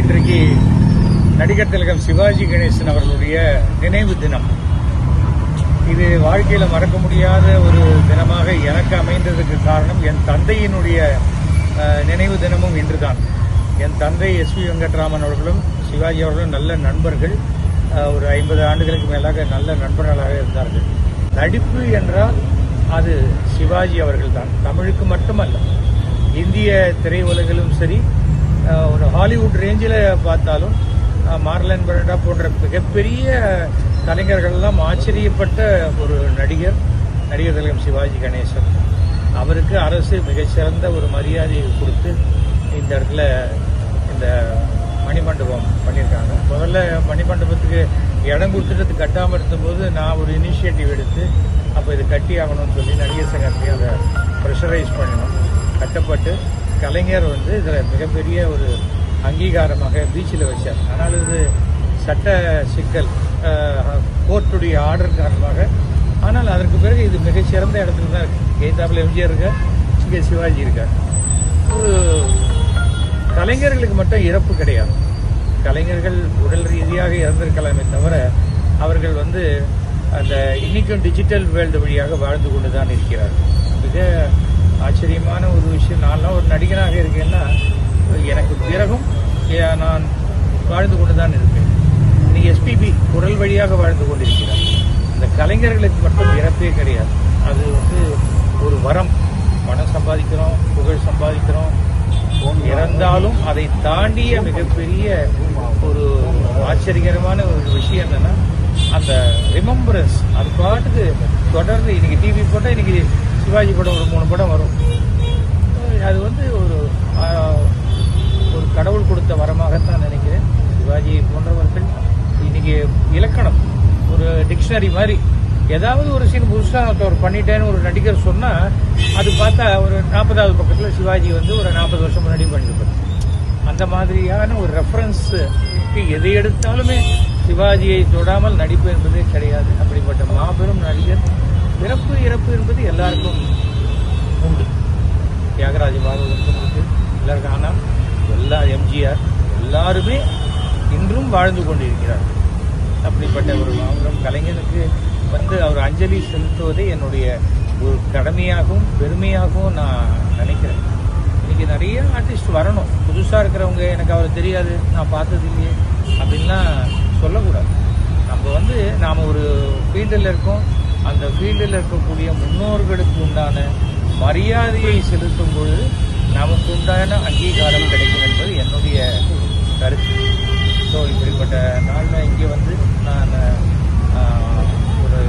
இன்றைக்கு நடிகர் திலகம் சிவாஜி கணேசன் அவர்களுடைய நினைவு தினம். இது வாழ்க்கையில் மறக்க முடியாத ஒரு தினமாக எனக்கு அமைந்ததுக்கு காரணம் என் தந்தையினுடைய நினைவு தினமும் இன்றுதான். என் தந்தை எஸ் வி வெங்கட்ராமன் அவர்களும் சிவாஜி அவர்களும் நல்ல நண்பர்கள். ஒரு ஐம்பது ஆண்டுகளுக்கு மேலாக நல்ல நண்பர்களாக இருந்தார்கள். நடிப்பு என்றால் அது சிவாஜி அவர்கள் தான் தமிழுக்கு மட்டுமல்ல இந்திய திரையுலகிலும் சரி ஒரு ஹாலிவுட் ரேஞ்சில் பார்த்தாலும் மார்லன் பரடா போன்ற மிகப்பெரிய கலைஞர்கள்லாம் ஆச்சரியப்பட்ட ஒரு நடிகர் நடிகர் திலகம் சிவாஜி கணேசன். அவருக்கு அரசு மிகச்சிறந்த ஒரு மரியாதையை கொடுத்து இந்த இடத்துல இந்த மணிமண்டபம் பண்ணியிருக்காங்க. முதல்ல மணிமண்டபத்துக்கு இடம் கொடுத்துட்டு கட்டாமல் இருந்தபோது நான் ஒரு இனிஷியேட்டிவ் எடுத்து அப்போ இது கட்டி ஆகணும்னு சொல்லி நடிகர் சங்கத்தையும் அதை ப்ரெஷரைஸ் பண்ணணும். கட்டப்பட்டு கலைஞர் வந்து இதில் மிகப்பெரிய ஒரு அங்கீகாரமாக பீச்சில் வச்சார். ஆனால் இது சட்ட சிக்கல் கோர்ட்டுடைய ஆர்டர் காரணமாக. ஆனால் அதற்கு பிறகு இது மிகச்சிறந்த இடத்துல தான் இருக்குது எய்தாப்பில் எம்ஜிஆர் இருக்கார் இங்கே சிவாஜி இருக்கார். ஒரு கலைஞர்களுக்கு மட்டும் இறப்பு கிடையாது. கலைஞர்கள் உடல் ரீதியாக இறந்திருக்கலாமே தவிர அவர்கள் வந்து அந்த இன்றைக்கும் டிஜிட்டல் வேர்ல்டு வழியாக வாழ்ந்து கொண்டு தான் இருக்கிறார்கள். மிக ஆச்சரியமான ஒரு விஷயம். நான்லாம் ஒரு நடிகனாக இருக்கேன்னா எனக்கு பிறகும் நான் வாழ்ந்து கொண்டு தான் இருப்பேன் இன்னைக்கு எஸ்பிபி குரல் வழியாக வாழ்ந்து கொண்டிருக்கிறார் இந்த கலைஞர்களுக்கு மட்டும் இறப்பே கிடையாது. அது வந்து ஒரு வரம். பணம் சம்பாதிக்கிறோம் புகழ் சம்பாதிக்கிறோம் இறந்தாலும் அதை தாண்டிய மிகப்பெரிய ஒரு ஆச்சரியகரமான ஒரு விஷயம் என்னன்னா அந்த ரிமம்பரன்ஸ் அது பாட்டுக்கு தொடர்ந்து இன்னைக்கு டிவி போட்டால் இன்னைக்கு சிவாஜி படம் ஒரு மூணு படம் வரும். அது வந்து ஒரு ஒரு கடவுள் கொடுத்த வரமாகத்தான் நினைக்கிறேன். சிவாஜி போன்றவர்கள் இன்னைக்கு இலக்கணம் ஒரு டிக்ஷனரி மாதிரி ஏதாவது ஒரு சீன் புதுசாக ஒரு பண்ணிட்டேன்னு ஒரு நடிகர் சொன்னால் அது பார்த்தா ஒரு நாற்பதாவது பக்கத்தில் சிவாஜி வந்து ஒரு நாற்பது வருஷம் முன்னாடி பண்ணியிருப்பார். அந்த மாதிரியான ஒரு ரெஃபரன்ஸுக்கு எதை எடுத்தாலுமே சிவாஜியை தொடாமல் நடிப்பு என்பதே கிடையாது. அப்படிப்பட்ட மாபெரும் நடிகர் பிறப்பு இறப்பு என்பது எல்லாருக்கும் உண்டு. தியாகராஜ பாகவதற்கும் இருக்கு எல்லாருக்கும் ஆனால் எல்லா எம்ஜிஆர் எல்லாருமே இன்றும் வாழ்ந்து கொண்டிருக்கிறார் அப்படிப்பட்ட ஒரு மாபெரும் கலைஞனுக்கு வந்து அவர் அஞ்சலி செலுத்துவது என்னுடைய ஒரு கடமையாகவும் பெருமையாகவும் நான் நினைக்கிறேன். இன்னைக்கு நிறைய ஆர்டிஸ்ட் வரணும். புதுசாக இருக்கிறவங்க எனக்கு அவர் தெரியாது நான் பார்த்தது இல்லையே அப்படின்லாம் சொல்லக்கூடாது. நம்ம வந்து நாம் ஒரு ஃபீல்டில் இருக்கோம். அந்த ஃபீல்டில் இருக்கக்கூடிய முன்னோர்களுக்கு உண்டான மரியாதையை செலுத்தும் பொழுது நமக்கு உண்டான அங்கீகாரம் கிடைக்கும் என்பது என்னுடைய கருத்து ஸோ இப்படிப்பட்ட நாளில் இங்கே வந்து நான் ஆஹ், ஒரு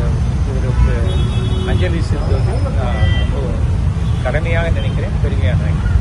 இவருக்கு அஞ்சலி செலுத்துவது நான் ரொம்ப கடமையாக நினைக்கிறேன் பெருமையாக நினைக்கிறேன்.